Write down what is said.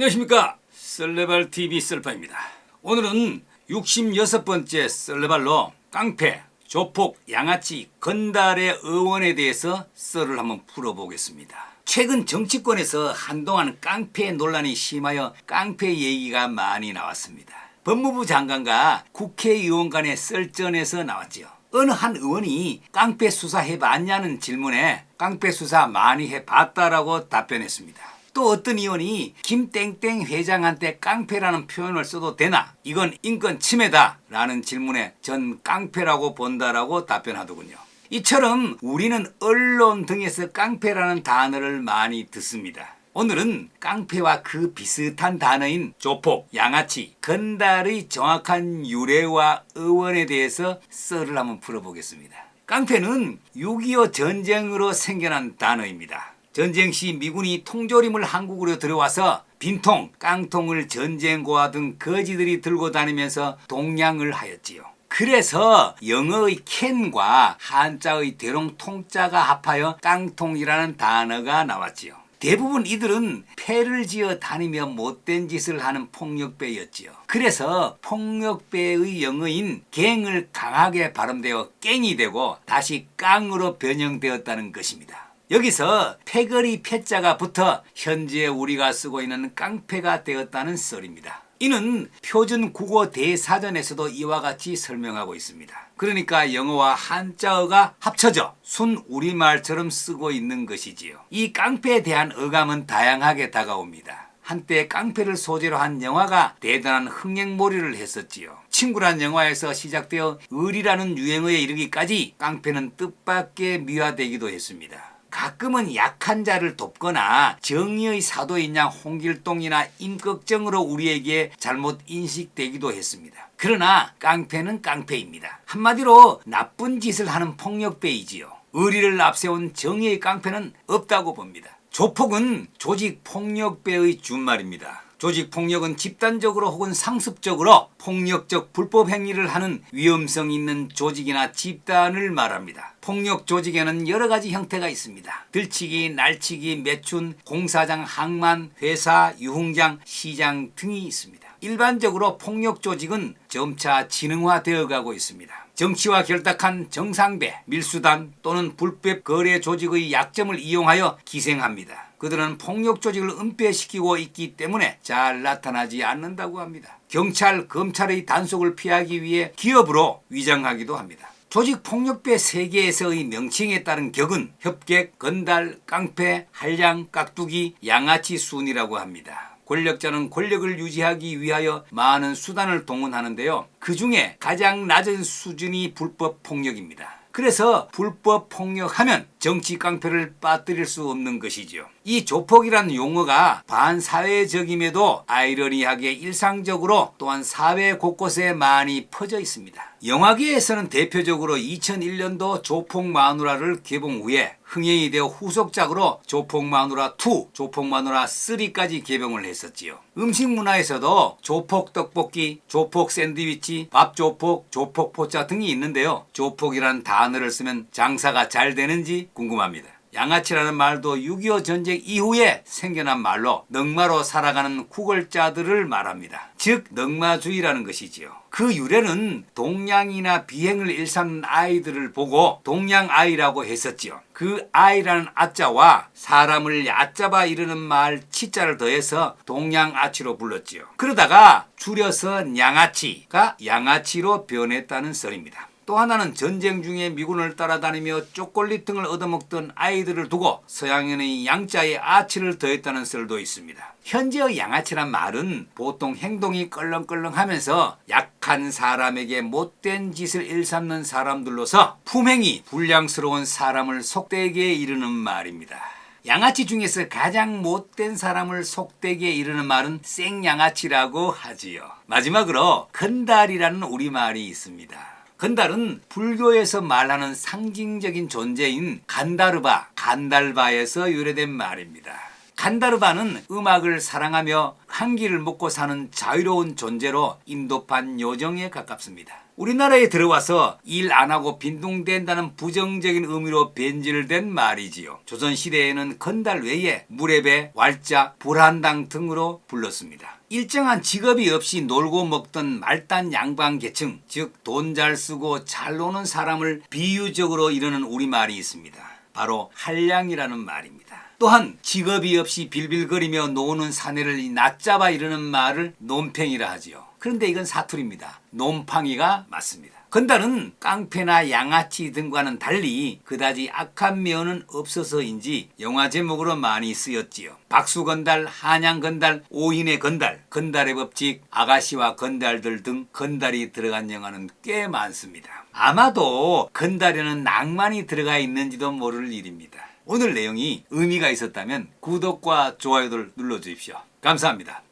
안녕하십니까 썰레발 TV 썰파입니다. 오늘은 66번째 썰레발로 깡패, 조폭, 양아치, 건달의 의원에 대해서 썰을 한번 풀어보겠습니다. 최근 정치권에서 한동안 깡패 논란이 심하여 깡패 얘기가 많이 나왔습니다. 법무부 장관과 국회의원 간의 썰전에서 나왔지요. 어느 한 의원이 깡패 수사 해봤냐는 질문에 깡패 수사 많이 해봤다라고 답변했습니다. 또 어떤 의원이 김땡땡 회장한테 깡패라는 표현을 써도 되나? 이건 인권 침해다. 라는 질문에 전 깡패라고 본다라고 답변하더군요. 이처럼 우리는 언론 등에서 깡패라는 단어를 많이 듣습니다. 오늘은 깡패와 그 비슷한 단어인 조폭, 양아치, 건달의 정확한 유래와 의원에 대해서 썰을 한번 풀어보겠습니다. 깡패는 6.25 전쟁으로 생겨난 단어입니다. 전쟁 시 미군이 통조림을 한국으로 들어와서 빈통, 깡통을 전쟁고와 등 거지들이 들고 다니면서 동양을 하였지요. 그래서 영어의 캔과 한자의 대롱 통자가 합하여 깡통이라는 단어가 나왔지요. 대부분 이들은 패를 지어 다니며 못된 짓을 하는 폭력배였지요. 그래서 폭력배의 영어인 갱을 강하게 발음되어 깽이 되고 다시 깡으로 변형되었다는 것입니다. 여기서 패거리 패자가 붙어 현재 우리가 쓰고 있는 깡패가 되었다는 썰입니다. 이는 표준 국어 대사전에서도 이와 같이 설명하고 있습니다. 그러니까 영어와 한자어가 합쳐져 순 우리말처럼 쓰고 있는 것이지요. 이 깡패에 대한 어감은 다양하게 다가옵니다. 한때 깡패를 소재로 한 영화가 대단한 흥행몰이를 했었지요. 친구란 영화에서 시작되어 을이라는 유행어에 이르기까지 깡패는 뜻밖의 미화되기도 했습니다. 가끔은 약한 자를 돕거나 정의의 사도인 양 홍길동이나 임꺽정으로 우리에게 잘못 인식되기도 했습니다. 그러나 깡패는 깡패입니다. 한마디로 나쁜 짓을 하는 폭력배이지요. 의리를 앞세운 정의의 깡패는 없다고 봅니다. 조폭은 조직 폭력배의 준말입니다. 조직 폭력은 집단적으로 혹은 상습적으로 폭력적 불법 행위를 하는 위험성 있는 조직이나 집단을 말합니다. 폭력 조직에는 여러 가지 형태가 있습니다. 들치기, 날치기, 매춘, 공사장, 항만, 회사, 유흥장, 시장 등이 있습니다. 일반적으로 폭력 조직은 점차 진흥화되어 가고 있습니다. 정치와 결탁한 정상배, 밀수단 또는 불법 거래 조직의 약점을 이용하여 기생합니다. 그들은 폭력 조직을 은폐시키고 있기 때문에 잘 나타나지 않는다고 합니다. 경찰, 검찰의 단속을 피하기 위해 기업으로 위장하기도 합니다. 조직 폭력배 세계에서의 명칭에 따른 격은 협객, 건달, 깡패, 한량, 깍두기, 양아치 순이라고 합니다. 권력자는 권력을 유지하기 위하여 많은 수단을 동원하는데요. 그 중에 가장 낮은 수준이 불법 폭력입니다. 그래서 불법 폭력하면 정치 깡패를 빠뜨릴 수 없는 것이죠. 이 조폭이란 용어가 반사회적임에도 아이러니하게 일상적으로 또한 사회 곳곳에 많이 퍼져 있습니다. 영화계에서는 대표적으로 2001년도 조폭 마누라를 개봉 후에 흥행이 되어 후속작으로 조폭 마누라 2, 조폭 마누라 3까지 개봉을 했었지요. 음식 문화에서도 조폭 떡볶이, 조폭 샌드위치, 밥 조폭, 조폭 포차 등이 있는데요. 조폭이란 단어를 쓰면 장사가 잘 되는지 궁금합니다. 양아치라는 말도 6.25 전쟁 이후에 생겨난 말로 넉마로 살아가는 구걸자들을 말합니다. 즉 넉마주의라는 것이지요. 그 유래는 동양이나 비행을 일삼는 아이들을 보고 동양아이라고 했었지요. 그 아이라는 아자와 사람을 얕잡아 이르는 말 치자를 더해서 동양아치로 불렀지요. 그러다가 줄여서 양아치가 양아치로 변했다는 썰입니다. 또 하나는 전쟁 중에 미군을 따라다니며 초콜릿 등을 얻어먹던 아이들을 두고 서양인의 양자에 아치를 더했다는 썰도 있습니다. 현재의 양아치란 말은 보통 행동이 껄렁껄렁하면서 약한 사람에게 못된 짓을 일삼는 사람들로서 품행이 불량스러운 사람을 속되게 이르는 말입니다. 양아치 중에서 가장 못된 사람을 속되게 이르는 말은 생양아치라고 하지요. 마지막으로 건달이라는 우리말이 있습니다. 건달은 불교에서 말하는 상징적인 존재인 간다르바, 간달바에서 유래된 말입니다. 간다르바는 음악을 사랑하며 한 끼를 먹고 사는 자유로운 존재로 인도판 요정에 가깝습니다. 우리나라에 들어와서 일 안 하고 빈둥댄다는 부정적인 의미로 변질된 말이지요. 조선시대에는 건달 외에 무례배, 왈자, 불한당 등으로 불렀습니다. 일정한 직업이 없이 놀고 먹던 말단 양반 계층, 즉 돈 잘 쓰고 잘 노는 사람을 비유적으로 이르는 우리말이 있습니다. 바로 한량이라는 말입니다. 또한 직업이 없이 빌빌거리며 노는 사내를 낮잡아 이르는 말을 논팽이라 하지요. 그런데 이건 사투리입니다. 논팡이가 맞습니다. 건달은 깡패나 양아치 등과는 달리 그다지 악한 면은 없어서인지 영화 제목으로 많이 쓰였지요. 박수건달, 한양건달, 오인의 건달, 건달의 법칙, 아가씨와 건달들 등 건달이 들어간 영화는 꽤 많습니다. 아마도 건달에는 낭만이 들어가 있는지도 모를 일입니다. 오늘 내용이 의미가 있었다면 구독과 좋아요를 눌러주십시오. 감사합니다.